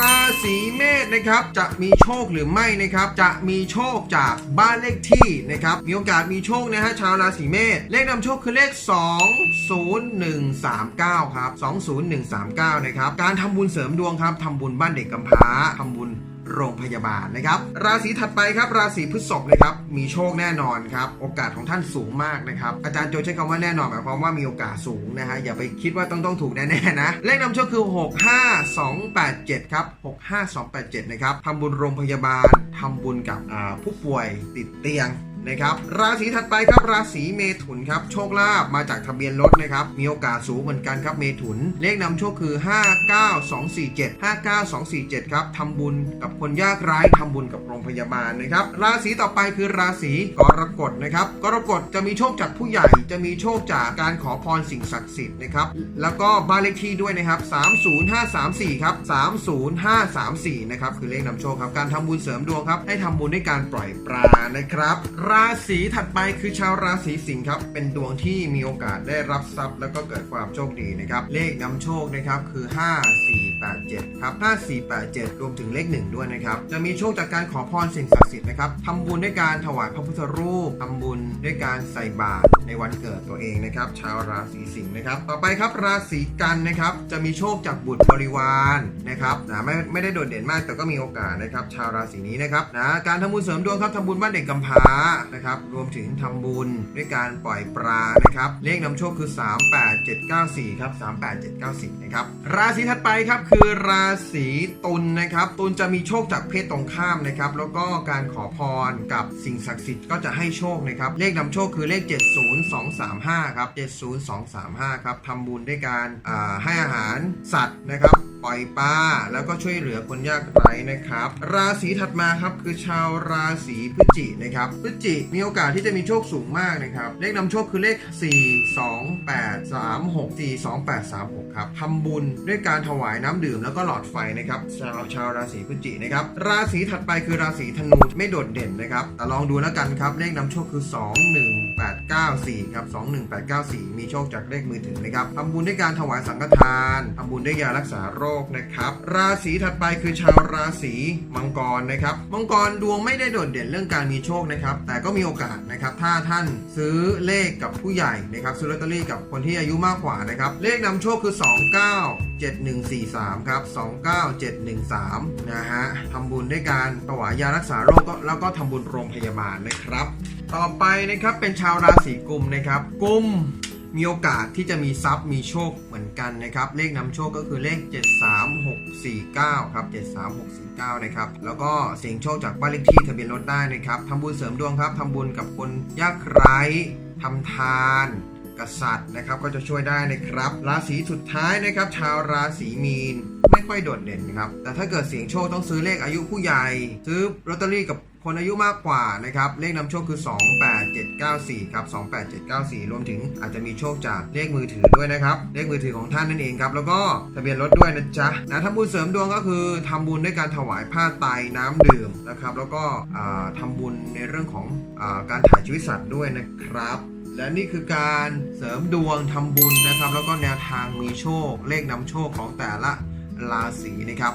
ราศีเมษนะครับจะมีโชคหรือไม่นะครับ จะมีโชคจากบ้านเลขที่นะครับมีโอกาสมีโชคนะฮะชาวราศีเมษเลขนำโชคคือเลข 20139 ครับ 20139 นะครับ การทำบุญเสริมดวงครับทำบุญบ้านเด็กกำพร้าทำบุญ โรงพยาบาลนะครับ ราศีถัดไปครับ ราศีพฤษภนะครับมีโชคแน่นอนครับ โอกาสของท่านสูงมากนะครับ อาจารย์โจใช้คำว่าแน่นอนหมายความว่ามีโอกาสสูงนะฮะอย่าไปคิดว่าต้องต้องถูกแน่ๆนะ เลขนำโชคคือ 65287ครับ65287นะครับทำบุญโรงพยาบาลทำบุญกับผู้ป่วยติดเตียง นะครับราศีถัดไปครับราศีเมถุนครับโชคลาภมาจากทะเบียนรถนะครับมีโอกาสสูงเหมือนกันครับเมถุน เลขนำโชคคือ 59247 59247ครับทำบุญกับคนยากไร้ทำบุญกับโรงพยาบาลนะครับราศีต่อไปคือราศีกรกฎนะครับกรกฎจะมีโชคจากผู้ใหญ่ จะมีโชคจากการขอพรสิ่งศักดิ์สิทธิ์นะครับแล้วก็บ้านเลขที่ด้วยนะครับ30534ครับ30534นะครับคือเลขนำโชคครับการทำบุญเสริมดวงครับให้ทำบุญด้วยการปล่อยปลานะครับราศีถัดไปคือชาวราศีสิงห์ครับ เป็นดวงที่มีโอกาสได้รับทรัพย์ แล้วก็เกิดความโชคดีนะครับ เลขนำโชคนะครับคือ 5487 ครับ 5487 รวมถึงเลข 1 ด้วยนะครับ จะมีโชคจากการขอพรสิ่งศักดิ์สิทธิ์นะครับทำบุญด้วยการถวายพระพุทธรูปทำบุญด้วยการใส่บาตรในวันเกิดตัวเองนะครับ ชาวราศีสิงห์นะครับ ต่อไปครับราศีกันนะครับ จะมีโชคจากบุตรบริวารนะครับนะไม่ไม่ได้โดดเด่นมากแต่ก็มีโอกาสนะครับ ชาวราศีนี้นะครับนะการทำบุญเสริมดวงครับทำบุญบ้านเด็กกำพร้านะครับ รวมถึงทำบุญด้วยการปล่อยปลานะครับ เลขนำโชคคือ 38794 ครับ 38794 นะครับ ราศีถัดไปครับคือราศีตุลนะครับ ตุลจะมีโชคจากเพศตรงข้ามนะครับ แล้วก็การขอพรกับสิ่งศักดิ์สิทธิ์ก็จะให้โชคนะครับ เลขนำโชคคือเลข 70235 ครับ 70235 ครับทำบุญด้วยการาให้อาหารสัตว์นะครับ ปล่อยปลาแล้วก็ช่วยเหลือคนยากไร้นะครับ ราศีถัดมาครับคือชาวราศีพฤศจินะครับพฤศจิมีโอกาสที่จะมีโชคสูงมากนะครับ เลขนำโชคคือเลข 4 2 8 3 6 4 2 8 3 6ครับทำบุญด้วยการถวายน้ำดื่มแล้วก็หลอดไฟนะครับชาวชาวราศีพฤศจินะครับราศีถัดไปคือราศีธนูไม่โดดเด่นนะครับแต่ลองดูแล้วกันครับเลขนำโชคคือ 2 1 8 9 4ครับ2 1 8 9 4 มีโชคจากเลขมือถือนะครับทำบุญด้วยการถวายสังฆทานทำบุญด้วยยารักษาโรคนะครับ ราศีถัดไปคือชาวราศีมังกรนะครับ มังกรดวงไม่ได้โดดเด่นเรื่องการมีโชคนะครับ แต่ก็มีโอกาสนะครับ ถ้าท่านซื้อเลขกับผู้ใหญ่นะครับซื้อลอตเตอรี่กับคนที่อายุมากกว่านะครับ เลขนำโชคคือ 29 7143 ครับ 29713 นะฮะทำบุญด้วยการถวายยารักษาโรคก็แล้วก็ทำบุญโรงพยาบาลนะครับ ต่อไปนะครับเป็นชาวราศีกุมนะครับ กุม มีโอกาสที่จะมีทรัพย์มีโชคเหมือนกันนะครับ เลขนำโชคก็คือเลข 73649 ครับ 73649 นะครับ แล้วก็เสียงโชคจากบ้านเลขที่ทะเบียนรถได้นะครับทำบุญเสริมดวงครับทำบุญกับคนยากไร้ทำทาน กษัตริย์นะครับ ก็จะช่วยได้นะครับ ราศีสุดท้ายนะครับ ชาวราศีมีน ไม่ค่อยโดดเด่นนะครับ แต่ถ้าเกิดเสียงโชคต้องซื้อเลขอายุผู้ใหญ่ ซื้อลอตเตอรี่กับคนอายุมากกว่านะครับ เลขนำโชคคือ 28794 ครับ 28794 รวมถึงอาจจะมีโชคจากเลขมือถือด้วยนะครับ เลขมือถือของท่านนั่นเองครับ แล้วก็ทะเบียนรถด้วยนะจ๊ะนะทำบุญเสริมดวงก็คือทำบุญด้วยการถวายผ้าไตรน้ำดื่มนะครับ แล้วก็อ่าทำบุญในเรื่องของอการถ่ายชีวิตสัตว์ด้วยนะครับ และนี่คือการเสริมดวงทำบุญนะครับ แล้วก็แนวทางมีโชคเลขนำโชคของแต่ละราศีนะครับ